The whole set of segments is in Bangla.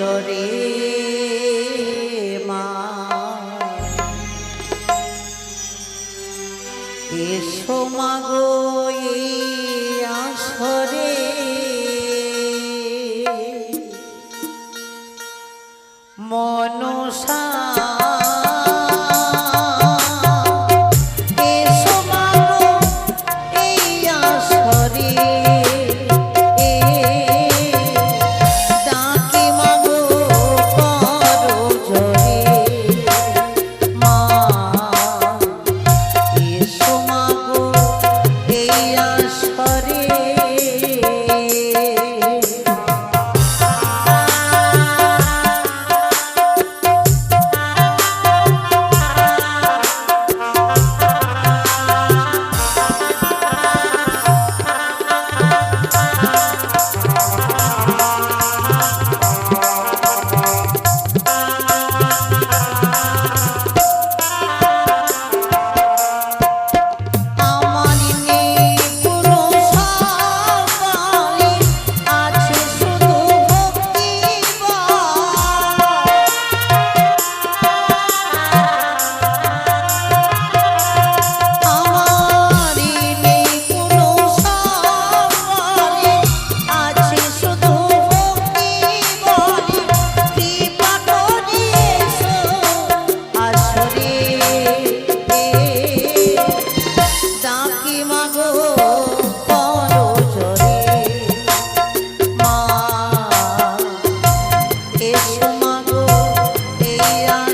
রে মা। এসো মাগো এই আসরে।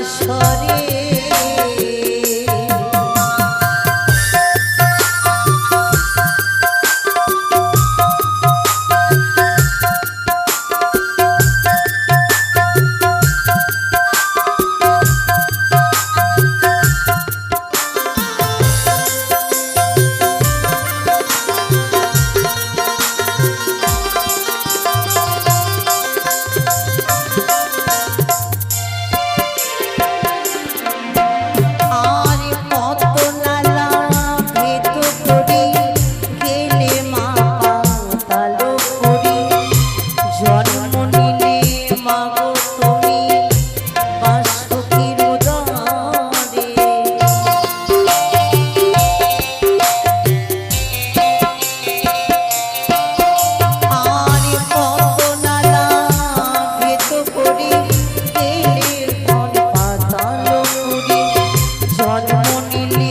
সরে Monini.